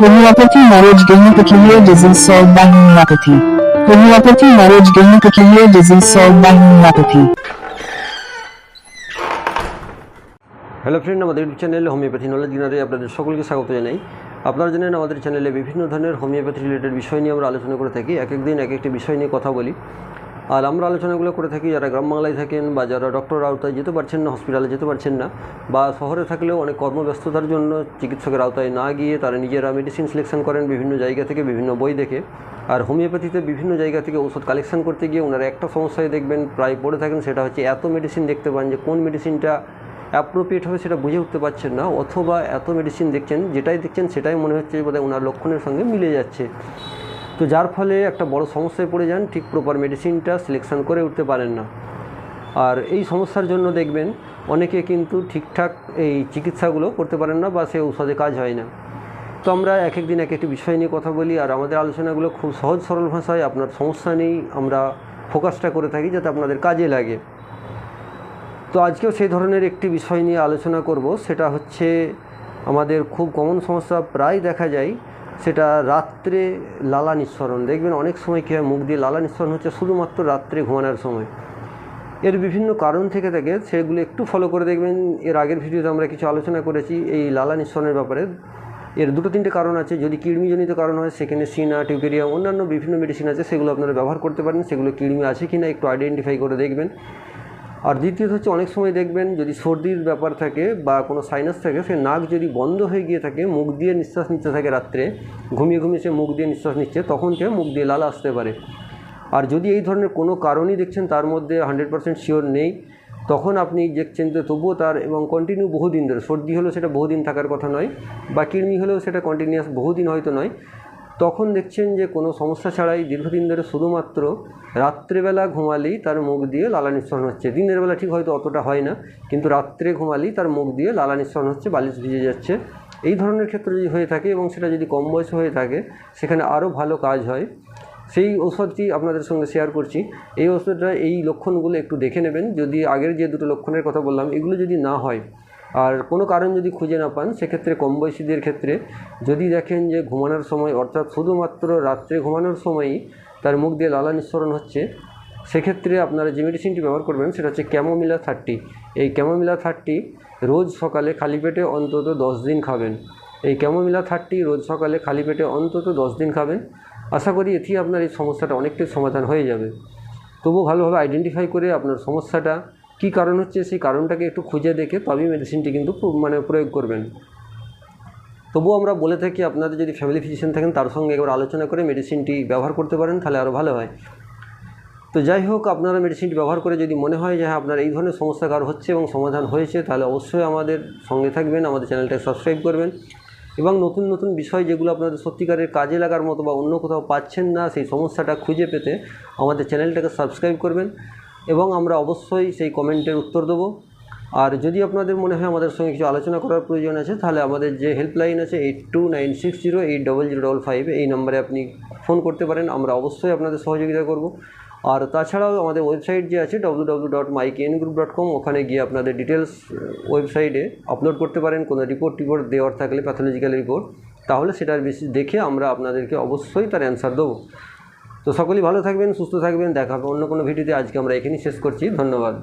Homeopathy marriage gynecophilia disease solved by homeopathy. Homeopathy marriage gynecophilia disease solved by homeopathy. Hello friend আমাদের YouTube channel homeopathy knowledge গিনারে আপনাদের সকলকে স্বাগত জানাই আপনারা জানেন আমাদের চ্যানেলে বিভিন্ন ধরনের হোমিওপ্যাথি রিলেটেড বিষয় নিয়ে আমরা আলোচনা করে থাকি এক এক দিন এক একটি বিষয় নিয়ে কথা বলি আর আমরা আলোচনাগুলো করে থাকি, যারা গ্রাম বাংলায় থাকেন বা যারা ডক্টর আওতায় যেতে পারছেন না হসপিটালে যেতে পারছেন না, বা শহরে থাকলেও অনেক কর্মব্যস্ততার জন্য চিকিৎসকের আওতায় না গিয়ে তারা নিজেরা মেডিসিন সিলেকশন করেন বিভিন্ন জায়গা থেকে বিভিন্ন বই দেখে। আর হোমিওপ্যাথিতে বিভিন্ন জায়গা থেকে ওষুধ কালেকশন করতে গিয়ে ওনারা একটা সমস্যায় দেখবেন, প্রায় পড়ে থাকেন, সেটা হচ্ছে এত মেডিসিন দেখতে পান যে কোন মেডিসিনটা অ্যাপ্রোপ্রিয়েট হবে সেটা বুঝে উঠতে পারছেন না, অথবা এত মেডিসিন দেখছেন, যেটাই দেখছেন সেটাই মনে হচ্ছে বোধহয় ওনার লক্ষণের সঙ্গে মিলে যাচ্ছে। তো যার ফলে একটা বড় সমস্যায় পড়ে যান, ঠিক প্রপার মেডিসিনটা সিলেকশন করে উঠতে পারেন না। আর এই সমস্যার জন্য দেখবেন, অনেকে কিন্তু ঠিকঠাক এই চিকিৎসাগুলো করতে পারেন না বা সে ঔষধে কাজ হয় না। তো আমরা এক এক দিন এক একটি বিষয় নিয়ে কথা বলি, আর আমাদের আলোচনাগুলো খুব সহজ সরল ভাষায়, আপনার সমস্যা নেই, আমরা ফোকাসটা করে থাকি যাতে আপনাদের কাজে লাগে। তো আজকেও সেই ধরনের একটি বিষয় নিয়ে আলোচনা করব, সেটা হচ্ছে, আমাদের খুব কমন সমস্যা প্রায় দেখা যায় সেটা রাত্রে লালা নিঃসরণ দেখবেন অনেক সময় কী হয়, মুখ দিয়ে লালা নিঃসরণ হচ্ছে শুধুমাত্র রাত্রে ঘুমানোর সময়। এর বিভিন্ন কারণ থেকে থাকে, সেগুলো একটু ফলো করে দেখবেন। এর আগের ভিডিওতে আমরা কিছু আলোচনা করেছি এই লালা নিঃসরণের ব্যাপারে। এর দুটো তিনটে কারণ আছে। যদি কৃমিজনিত কারণ হয়, সেখানে সিনা, টিউকেরিয়া, অন্যান্য বিভিন্ন মেডিসিন আছে, সেগুলো আপনারা ব্যবহার করতে পারেন। সেগুলো কৃমি আছে কি না একটু আইডেন্টিফাই করে দেখবেন। আর দ্বিতীয়ত হচ্ছে অনেক সময় দেখবেন যদি সর্দির ব্যাপার থাকে বা কোনো সাইনাস থাকে, সে নাক যদি বন্ধ হয়ে গিয়ে থাকে, মুখ দিয়ে নিঃশ্বাস নিতে থাকে রাত্রে, ঘুমিয়ে ঘুমিয়ে সে মুখ দিয়ে নিঃশ্বাস নিচ্ছে, তখন সে মুখ দিয়ে লাল আসতে পারে। আর যদি এই ধরনের কোনো কারণই দেখছেন তার মধ্যে হান্ড্রেড পার্সেন্ট শিওর নেই, তখন আপনি দেখছেন যে তবুও তার এবং কন্টিনিউ বহুদিন ধরে, সর্দি হলেও সেটা বহুদিন থাকার কথা নয়, বা কৃমি হলেও সেটা কন্টিনিউয়াস বহুদিন হয়তো নয় তখন দেখছেন যে কোনো সমস্যা ছাড়াই দীর্ঘদিন ধরে শুধুমাত্র রাত্রেবেলা ঘুমালেই তার মুখ দিয়ে লালা নিঃসরণ হচ্ছে। দিনের বেলা ঠিক হয়তো অতটা হয় না, কিন্তু রাত্রে ঘুমালেই তার মুখ দিয়ে লালা নিঃসরণ হচ্ছে, বালিশ ভিজে যাচ্ছে। এই ধরনের ক্ষেত্রে যদি হয়ে থাকে এবং সেটা যদি কম বয়সে হয়ে থাকে, সেখানে আরও ভালো কাজ হয়। সেই ওষুধটি আপনাদের সঙ্গে শেয়ার করছি। এই ওষুধটা এই লক্ষণগুলো একটু দেখে নেবেন। যদি আগের যে দুটো লক্ষণের কথা বললাম, এগুলো যদি না হয় আর কোনো কারণ যদি খুঁজে না পান, সেক্ষেত্রে কম বয়সীদের ক্ষেত্রে যদি দেখেন যে ঘুমানোর সময়, অর্থাৎ শুধুমাত্র রাত্রে ঘুমানোর সময়ই তার মুখ দিয়ে লালা নিঃসরণ হচ্ছে, সেক্ষেত্রে আপনারা যে মেডিসিনটি ব্যবহার করবেন, সেটা হচ্ছে ক্যামোমিলা থার্টি এই ক্যামোমিলা থার্টি রোজ সকালে খালি পেটে অন্তত দশ দিন খাবেন। এই ক্যামোমিলা থার্টি রোজ সকালে খালি পেটে অন্তত দশ দিন খাবেন। আশা করি এটি আপনার এই সমস্যাটা অনেকটাই সমাধান হয়ে যাবে। তবু ভালোভাবে আইডেন্টিফাই করে আপনার সমস্যাটা কী কারণ হচ্ছে সেই কারণটাকে একটু খুঁজে দেখে তবেই মেডিসিনটি কিন্তু মানে প্রয়োগ করবেন। তবুও আমরা বলে থাকি, আপনাদের যদি ফ্যামিলি ফিজিশিয়ান থাকেন, তার সঙ্গে একবার আলোচনা করে মেডিসিনটি ব্যবহার করতে পারেন, তাহলে আরও ভালো হয়। তো যাই হোক, আপনারা মেডিসিনটি ব্যবহার করে যদি মনে হয় যে হ্যাঁ আপনার এই ধরনের সমস্যা কার হচ্ছে এবং সমাধান হয়েছে, তাহলে অবশ্যই আমাদের সঙ্গে থাকবেন, আমাদের চ্যানেলটাকে সাবস্ক্রাইব করবেন। এবং নতুন নতুন বিষয় যেগুলো আপনাদের সত্যিকারের কাজে লাগার মতো বা অন্য কোথাও পাচ্ছেন না, সেই সমস্যাটা খুঁজে পেতে আমাদের চ্যানেলটাকে সাবস্ক্রাইব করবেন। এবং আমরা অবশ্যই সেই কমেন্টের উত্তর দেবো। আর যদি আপনাদের মনে হয় আমাদের সঙ্গে কিছু আলোচনা করার প্রয়োজন আছে, তাহলে আমাদের যে হেল্পলাইন আছে eight two nine six zero eight double zero double five এই নম্বরে আপনি ফোন করতে পারেন, আমরা অবশ্যই আপনাদের সহযোগিতা করব। আর তাছাড়াও আমাদের ওয়েবসাইট যে আছে W W dot Maiken group dot com ওখানে গিয়ে আপনাদের ডিটেলস ওয়েবসাইটে আপলোড করতে পারেন। কোনো রিপোর্ট টিপোর্ট দেওয়ার থাকলে প্যাথোলজিক্যাল রিপোর্ট তাহলে সেটার বেশি দেখে আমরা আপনাদেরকে অবশ্যই তার অ্যান্সার দেবো। তো সকলেই ভালো থাকবেন, সুস্থ থাকবেন, দেখা হবে অন্য কোনো ভিডিওতে। আজকে আমরা এখানেই শেষ করছি। ধন্যবাদ।